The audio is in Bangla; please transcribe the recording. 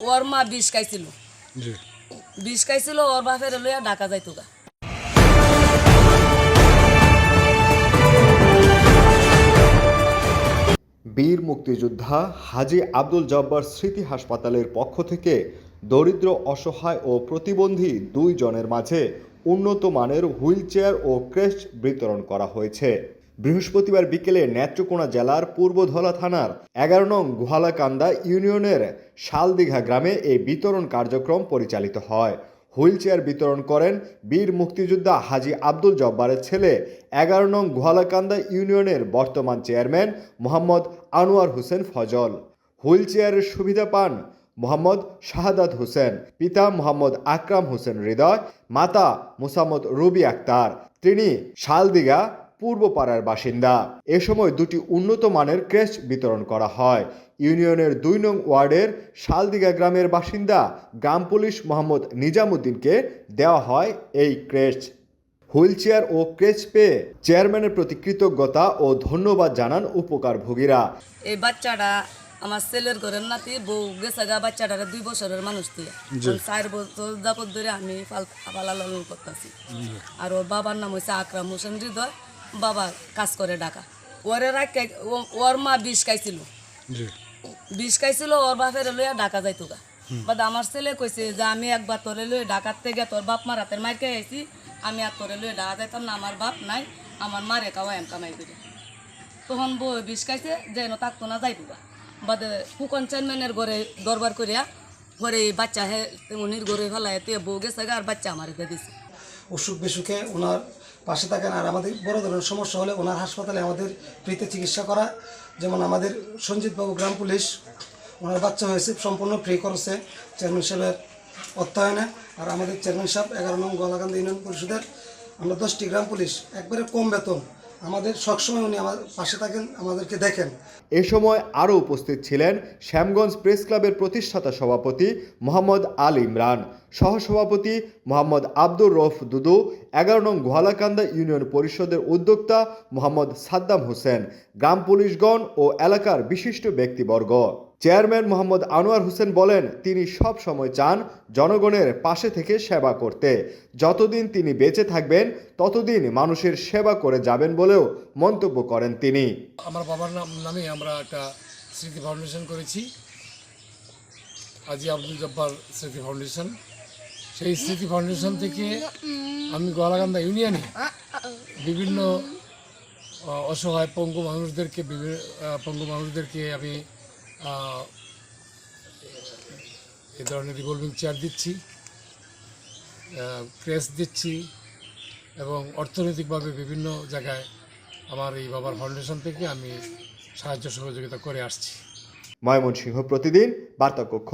ওর মা বিষ খাইছিল। বিষ খাইছিল ওর বাপের লইয়া ঢাকা যাইতো গা। বীর মুক্তিযোদ্ধা হাজী আব্দুল জব্বার স্মৃতি হাসপাতালের পক্ষ থেকে দরিদ্র অসহায় ও প্রতিবন্ধী দুই জনের মাঝে উন্নত মানের হুইল চেয়ার ও ক্রেস্ট বিতরণ করা হয়েছে। বৃহস্পতিবার বিকেলে নেত্রকোনা জেলার পূর্বধলা থানার এগারো নং গুহালাকান্দা ইউনিয়নের শালদিঘা গ্রামে এই বিতরণ কার্যক্রম পরিচালিত হয়। হুইল চেয়ার বিতরণ করেন বীর মুক্তিযোদ্ধা হাজী আব্দুল জব্বারের ছেলে এগারো নং গুহালাকান্দা ইউনিয়নের বর্তমান চেয়ারম্যান মোহাম্মদ আনোয়ার হোসেন ফজল। হুইল চেয়ারের সুবিধা পান মোহাম্মদ শাহাদাত হোসেন, পিতা মোহাম্মদ আকরাম হোসেন হৃদয়, মাতা মুসাম্মদ রুবি আক্তার। তিনি শালদিঘা পূর্বপাড়ার বাসিন্দা। এ সময় দুটি উন্নত মানের ক্রেস্ট বিতরণ করা হয়। ইউনিয়নের দুই নং ওয়ার্ডের শালদিঘা গ্রামের বাসিন্দা গ্রাম পুলিশ মোহাম্মদ নিজামুদ্দিনকে দেওয়া হয় এই ক্রেস্ট। হুইল চেয়ার ও ক্রেস্ট পেয়ে চেয়ারম্যানের প্রতি কৃতজ্ঞতা ও ধন্যবাদ জানান উপকারভোগীরা। এই বাচ্চাটা আমার ছেলের ঘরের নাতি বউ গেছে গা বাচ্চাটারে দুই বছরের মানুষ তুই চার বছর যাবত ধরে আমি পালা লালন করতেছি। আর ওর বাবার নাম হচ্ছে আকরাম হোসেন হৃদয়। বাবা কাজ করে ডাকা ওরে রাখ ওর মা বিষ খাইছিল। বিষ খাইছিল ওর বাপের লইয়া ঢাকা যাইতো গা। বাদ আমার ছেলে কইছে যে আমি একবার তোরে লই ঢাকার থেকে তোর বাপ মার হাতের মার খেয়ে আইছি। আমি আর তোরে লই ঢাকা যাইতাম না আমার বাপ নাই আমার মারে কাওয়া এম কামাই করে তখন বউ বিষ খাইছে যেন থাকতো না যাইতো গা। বাদে ফুকন চেয়ারম্যানের ঘরে দরবার করিয়া ঘরে বাচ্চা হে উনির ঘরে ফেলায় তে বউ গেছে গা আর বাচ্চা আমার দিছে? অসুখ বিসুখে ওনার পাশে থাকেন। আর আমাদের বড় ধরনের সমস্যা হলে ওনার হাসপাতালে আমাদের ফ্রিতে চিকিৎসা করা। যেমন আমাদের সঞ্জিতবাবু গ্রাম পুলিশ, ওনার বাচ্চা হয়েছে, সম্পূর্ণ ফ্রি করেছে চেয়ারম্যান সাহেবের অর্থায়নে। আর আমাদের চেয়ারম্যান সাহেব এগারো নং গলাকান্দি ইউনিয়ন পরিষদের, আমরা দশটি গ্রাম পুলিশ, একবারে কম বেতন। আমাদের সবসময় উনি আমার পাশে থাকেন, আমাদেরকে দেখেন। এ সময় আরও উপস্থিত ছিলেন শ্যামগঞ্জ প্রেস ক্লাবের প্রতিষ্ঠাতা সভাপতি মোহাম্মদ আল ইমরান, সহসভাপতি মোহাম্মদ আব্দুর রফ দুদু, এগারো নং গোয়ালাকান্দা ইউনিয়ন পরিষদের উদ্যোক্তা মোহাম্মদ সাদ্দাম হোসেন, গ্রাম পুলিশগণ ও এলাকার বিশিষ্ট ব্যক্তিবর্গ। চেয়ারম্যান মোহাম্মদ আনোয়ার হোসেন বলেন, তিনি সব সময় চান জনগণের পাশে থেকে সেবা করতে। যতদিন তিনি বেঁচে থাকবেন, ততদিন মানুষের সেবা করে যাবেন বলেও মন্তব্য করেন তিনি। আমার বাবার নাম নামে আমরা একটা স্মৃতি ফাউন্ডেশন করেছি। আজি আব্দুল জব্বার স্মৃতি ফাউন্ডেশন। সেই স্মৃতি ফাউন্ডেশন থেকে আমি গোয়ালাকান্দা ইউনিয়নে বিভিন্ন অসহায় পঙ্গু মানুষদেরকে পঙ্গু মানুষদেরকে আমি এ ধরনের রিভলভিং চেয়ার দিচ্ছি ক্রেস দিচ্ছি এবং অর্থনৈতিকভাবে বিভিন্ন জায়গায় আমার এই বাবার ফাউন্ডেশন থেকে আমি সাহায্য সহযোগিতা করে আসছি। ময়মনসিংহ প্রতিদিন বার্তা কক্ষ